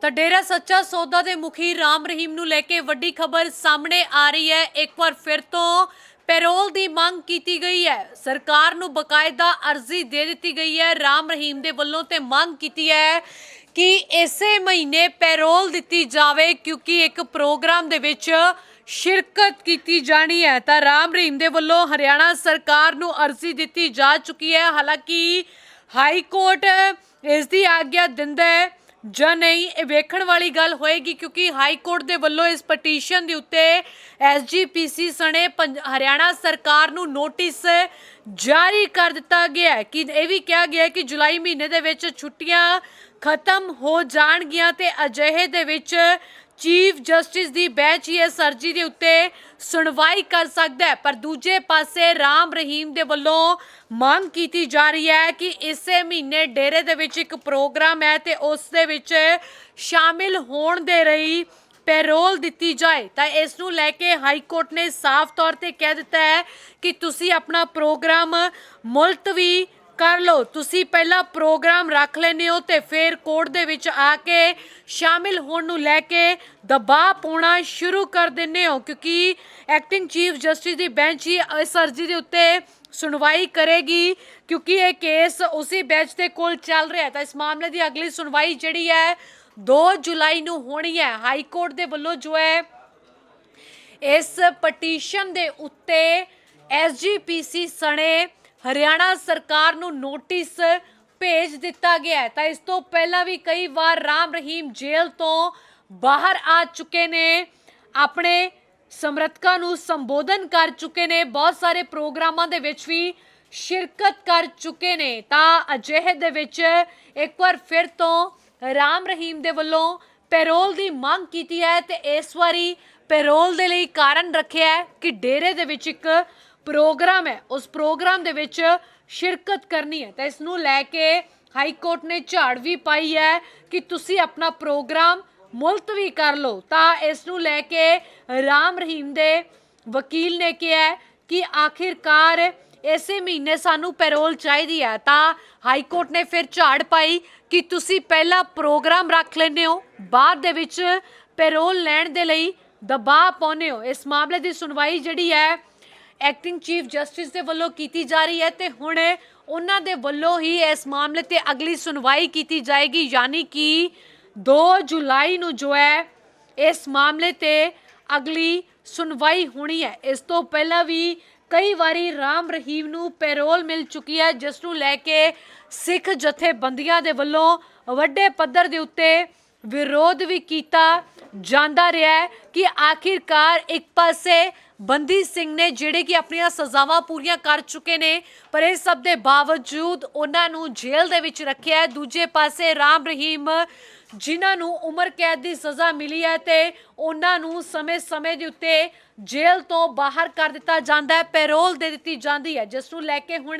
ਤਾਂ ਡੇਰਾ ਸੱਚਾ ਸੌਦਾ ਦੇ ਮੁਖੀ ਰਾਮ ਰਹੀਮ ਨੂੰ ਲੈ ਕੇ ਵੱਡੀ ਖਬਰ ਸਾਹਮਣੇ ਆ ਰਹੀ ਹੈ। ਇੱਕ ਵਾਰ ਫਿਰ ਤੋਂ ਪੈਰੋਲ ਦੀ ਮੰਗ ਕੀਤੀ ਗਈ ਹੈ। ਸਰਕਾਰ ਨੂੰ ਬਕਾਇਦਾ ਅਰਜ਼ੀ ਦੇ ਦਿੱਤੀ ਗਈ ਹੈ। ਰਾਮ ਰਹੀਮ ਦੇ ਵੱਲੋਂ ਤੇ ਮੰਗ ਕੀਤੀ ਹੈ ਕਿ ਇਸੇ ਮਹੀਨੇ ਪੈਰੋਲ ਦਿੱਤੀ ਜਾਵੇ, ਕਿਉਂਕਿ ਇੱਕ ਪ੍ਰੋਗਰਾਮ ਦੇ ਵਿੱਚ ਸ਼ਿਰਕਤ ਕੀਤੀ ਜਾਣੀ ਹੈ। ਤਾਂ ਰਾਮ ਰਹੀਮ ਦੇ ਵੱਲੋਂ ਹਰਿਆਣਾ ਸਰਕਾਰ ਨੂੰ ਅਰਜ਼ੀ ਦਿੱਤੀ ਜਾ ਚੁੱਕੀ ਹੈ। ਹਾਲਾਂਕਿ ਹਾਈ ਕੋਰਟ ਇਸ ਦੀ ਆਗਿਆ ਦਿੰਦਾ ਹੈ। ਜਾਂ ਨਹੀਂ ਇਹ ਵੇਖਣ ਵਾਲੀ ਗੱਲ ਹੋਏਗੀ ਕਿਉਂਕਿ ਹਾਈ ਕੋਰਟ ਦੇ ਵੱਲੋਂ ਇਸ ਪਟੀਸ਼ਨ ਦੇ ਉੱਤੇ ਐਸਜੀਪੀਸੀ ਸਣੇ ਪੰਜ- ਹਰਿਆਣਾ ਸਰਕਾਰ ਨੂੰ ਨੋਟਿਸ ਜਾਰੀ ਕਰ ਦਿੱਤਾ ਗਿਆ ਹੈ। ਕਿ ਇਹ ਵੀ ਕਿਹਾ ਗਿਆ ਹੈ ਕਿ ਜੁਲਾਈ ਮਹੀਨੇ ਦੇ ਵਿੱਚ ਛੁੱਟੀਆਂ ਖਤਮ ਹੋ ਜਾਣਗੀਆਂ ਤੇ ਅਜਿਹੇ ਦੇ ਵਿੱਚ ਚੀਫ ਜਸਟਿਸ ਦੀ ਬੈਂਚ ਹੀ ਇਸ ਅਰਜੀ ਦੇ ਉੱਤੇ ਸੁਣਵਾਈ ਕਰ ਸਕਦਾ ਹੈ। ਪਰ ਦੂਜੇ ਪਾਸੇ ਰਾਮ ਰਹੀਮ ਦੇ ਵੱਲੋਂ ਮੰਗ ਕੀਤੀ ਜਾ ਰਹੀ ਹੈ ਕਿ ਇਸੇ ਮਹੀਨੇ ਡੇਰੇ ਦੇ ਵਿੱਚ ਇੱਕ ਪ੍ਰੋਗਰਾਮ ਹੈ ਤੇ ਉਸ ਦੇ ਵਿੱਚ ਸ਼ਾਮਿਲ ਹੋਣ ਦੇ ਲਈ ਪੈਰੋਲ ਦਿੱਤੀ ਜਾਏ। ਤਾਂ ਇਸ ਨੂੰ ਲੈ ਕੇ ਹਾਈ ਕੋਰਟ ਨੇ ਸਾਫ਼ ਤੌਰ ਤੇ ਕਹਿ ਦਿੱਤਾ ਹੈ ਕਿ ਤੁਸੀਂ ਆਪਣਾ ਪ੍ਰੋਗਰਾਮ ਮੁਲਤਵੀ ਕਰ ਲਓ। ਤੁਸੀਂ ਪਹਿਲਾਂ ਪ੍ਰੋਗਰਾਮ ਰੱਖ ਲੈਨੇ ਹੋ ਤੇ ਫਿਰ ਕੋਰਟ ਦੇ ਵਿੱਚ ਆ ਕੇ ਸ਼ਾਮਿਲ ਹੋਣ ਨੂੰ ਲੈ ਕੇ ਦਬਾਅ ਪਾਉਣਾ ਸ਼ੁਰੂ ਕਰ ਦਿੰਦੇ ਹੋ, ਕਿਉਂਕਿ ਐਕਟਿੰਗ ਚੀਫ ਜਸਟਿਸ ਦੀ ਬੈਂਚ ਹੀ ਇਸ ਅਰਜ਼ੀ ਦੇ ਉੱਤੇ ਸੁਣਵਾਈ ਕਰੇਗੀ, ਕਿਉਂਕਿ ਇਹ ਕੇਸ ਉਸੇ ਬੈਂਚ ਦੇ ਕੋਲ ਚੱਲ ਰਿਹਾ ਹੈ। ਤਾਂ ਇਸ ਮਾਮਲੇ ਦੀ ਅਗਲੀ ਸੁਣਵਾਈ ਜਿਹੜੀ ਹੈ 2 ਜੁਲਾਈ ਨੂੰ ਹੋਣੀ ਹੈ। ਹਾਈ ਕੋਰਟ ਦੇ ਵੱਲੋਂ ਜੋ ਹੈ, ਇਸ ਪਟੀਸ਼ਨ ਦੇ ਉੱਤੇ ਐਸਜੀਪੀਸੀ ਸਣੇ ਹਰਿਆਣਾ ਸਰਕਾਰ ਨੂੰ ਨੋਟਿਸ ਭੇਜ ਦਿੱਤਾ ਗਿਆ ਹੈ। ਤਾਂ ਇਸ ਤੋਂ ਪਹਿਲਾਂ ਵੀ ਕਈ ਵਾਰ ਰਾਮ ਰਹੀਮ ਜੇਲ੍ਹ ਤੋਂ ਬਾਹਰ ਆ ਚੁੱਕੇ ਨੇ। ਆਪਣੇ ਸਮਰਥਕਾਂ ਨੂੰ ਸੰਬੋਧਨ ਕਰ ਚੁੱਕੇ ਨੇ। ਬਹੁਤ ਸਾਰੇ ਪ੍ਰੋਗਰਾਮਾਂ ਦੇ ਵਿੱਚ ਵੀ ਸ਼ਿਰਕਤ ਕਰ ਚੁੱਕੇ ਨੇ। ਤਾਂ ਅਜਿਹੇ ਦੇ ਵਿੱਚ ਇੱਕ ਵਾਰ ਫਿਰ ਤੋਂ ਰਾਮ ਰਹੀਮ ਦੇ ਵੱਲੋਂ ਪੈਰੋਲ ਦੀ ਮੰਗ ਕੀਤੀ ਹੈ ਤੇ ਇਸ ਵਾਰੀ ਪੈਰੋਲ ਦੇ ਲਈ ਕਾਰਨ ਰੱਖਿਆ ਹੈ ਕਿ ਡੇਰੇ ਦੇ ਵਿੱਚ ਇੱਕ ਪ੍ਰੋਗਰਾਮ ਹੈ। ਉਸ ਪ੍ਰੋਗਰਾਮ ਦੇ ਵਿੱਚ ਸ਼ਿਰਕਤ ਕਰਨੀ ਹੈ। ਤਾਂ ਇਸ ਨੂੰ ਲੈ ਕੇ ਹਾਈ ਕੋਰਟ ਨੇ ਝਾੜ ਵੀ ਪਾਈ ਹੈ ਕਿ ਤੁਸੀਂ ਆਪਣਾ ਪ੍ਰੋਗਰਾਮ ਮੁਲਤਵੀ ਕਰ ਲਓ। ਤਾਂ ਇਸ ਨੂੰ ਲੈ ਕੇ ਰਾਮ ਰਹੀਮ ਦੇ ਵਕੀਲ ਨੇ ਕਿਹਾ ਕਿ ਆਖਿਰਕਾਰ ਇਸੇ ਮਹੀਨੇ ਸਾਨੂੰ ਪੈਰੋਲ ਚਾਹੀਦੀ ਹੈ। ਤਾਂ ਹਾਈ ਕੋਰਟ ਨੇ ਫਿਰ ਝਾੜ ਪਾਈ ਕਿ ਤੁਸੀਂ ਪਹਿਲਾਂ ਪ੍ਰੋਗਰਾਮ ਰੱਖ ਲੈਂਦੇ ਹੋ, ਬਾਅਦ ਦੇ ਵਿੱਚ ਪੈਰੋਲ ਲੈਣ ਦੇ ਲਈ ਦਬਾਅ ਪਾਉਂਦੇ ਹੋ। ਇਸ ਮਾਮਲੇ ਦੀ ਸੁਣਵਾਈ ਜਿਹੜੀ ਹੈ ਐਕਟਿੰਗ ਚੀਫ ਜਸਟਿਸ ਦੇ ਵੱਲੋਂ ਕੀਤੀ ਜਾ ਰਹੀ ਹੈ ਤੇ ਹੁਣ ਉਹਨਾਂ ਦੇ ਵੱਲੋਂ ਹੀ ਇਸ ਮਾਮਲੇ ਤੇ ਅਗਲੀ ਸੁਣਵਾਈ ਕੀਤੀ ਜਾਏਗੀ, ਯਾਨੀ ਕਿ 2 ਜੁਲਾਈ ਨੂੰ ਜੋ ਹੈ, ਇਸ ਮਾਮਲੇ ਤੇ ਅਗਲੀ ਸੁਣਵਾਈ ਹੋਣੀ ਹੈ। ਇਸ ਤੋਂ ਪਹਿਲਾਂ ਵੀ ਕਈ ਵਾਰੀ ਰਾਮ ਰਹੀਮ ਨੂੰ ਪੈਰੋਲ ਮਿਲ ਚੁੱਕੀ ਹੈ, ਜਿਸ ਨੂੰ ਲੈ ਕੇ ਸਿੱਖ ਜਥੇਬੰਦੀਆਂ ਦੇ ਵੱਲੋਂ ਵੱਡੇ ਪੱਧਰ ਦੇ ਉੱਤੇ ਵਿਰੋਧ ਵੀ ਕੀਤਾ ਜਾਂਦਾ ਰਿਹਾ ਕਿ ਆਖਿਰਕਾਰ ਇੱਕ ਪਾਸੇ ਬੰਦੀ ਸਿੰਘ ਨੇ ਜਿਹੜੇ ਕਿ ਆਪਣੀਆਂ ਸਜ਼ਾਵਾਂ ਪੂਰੀਆਂ ਕਰ ਚੁੱਕੇ ਨੇ, ਪਰ ਇਹ ਸਭ ਦੇ ਬਾਵਜੂਦ ਉਹਨਾਂ ਨੂੰ ਜੇਲ੍ਹ ਦੇ ਵਿੱਚ ਰੱਖਿਆ ਹੈ। ਦੂਜੇ ਪਾਸੇ ਰਾਮ ਰਹੀਮ, ਜਿਨ੍ਹਾਂ ਨੂੰ ਉਮਰ ਕੈਦ ਦੀ ਸਜ਼ਾ ਮਿਲੀ ਹੈ ਤੇ ਉਹਨਾਂ ਨੂੰ ਸਮੇਂ-ਸਮੇਂ ਦੇ ਉੱਤੇ ਜੇਲ੍ਹ ਤੋਂ ਬਾਹਰ ਕਰ ਦਿੱਤਾ ਜਾਂਦਾ ਹੈ, ਪੈਰੋਲ ਦੇ ਦਿੱਤੀ ਜਾਂਦੀ ਹੈ, ਜਿਸ ਨੂੰ ਲੈ ਕੇ ਹੁਣ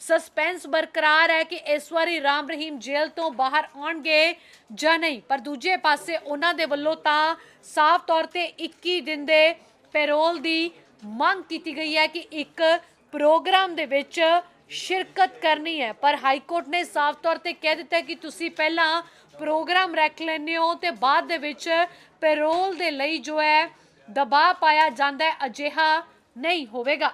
ਸਸਪੈਂਸ ਬਰਕਰਾਰ ਹੈ ਕਿ ਇਸ ਵਾਰੀ ਰਾਮ ਰਹੀਮ ਜੇਲ੍ਹ ਤੋਂ ਬਾਹਰ ਆਉਣਗੇ ਜਾਂ ਨਹੀਂ। ਪਰ ਦੂਜੇ ਪਾਸੇ ਉਹਨਾਂ ਦੇ ਵੱਲੋਂ ਤਾਂ ਸਾਫ਼ ਤੌਰ ਤੇ 21 ਦਿਨ ਦੇ ਪੈਰੋਲ ਦੀ ਮੰਗ ਕੀਤੀ ਗਈ ਹੈ ਕਿ ਇੱਕ ਪ੍ਰੋਗਰਾਮ ਦੇ ਵਿੱਚ ਸ਼ਿਰਕਤ ਕਰਨੀ ਹੈ। ਪਰ ਹਾਈ ਕੋਰਟ ਨੇ ਸਾਫ਼ ਤੌਰ ਤੇ ਕਹਿ ਦਿੱਤਾ ਕਿ ਤੁਸੀਂ ਪਹਿਲਾਂ ਪ੍ਰੋਗਰਾਮ ਰੱਖ ਲੈਂਦੇ ਹੋ ਤੇ ਬਾਅਦ ਦੇ ਵਿੱਚ ਪੈਰੋਲ ਦੇ ਲਈ ਜੋ ਹੈ ਦਬਾਅ ਪਾਇਆ ਜਾਂਦਾ ਹੈ, ਅਜਿਹਾ ਨਹੀਂ ਹੋਵੇਗਾ।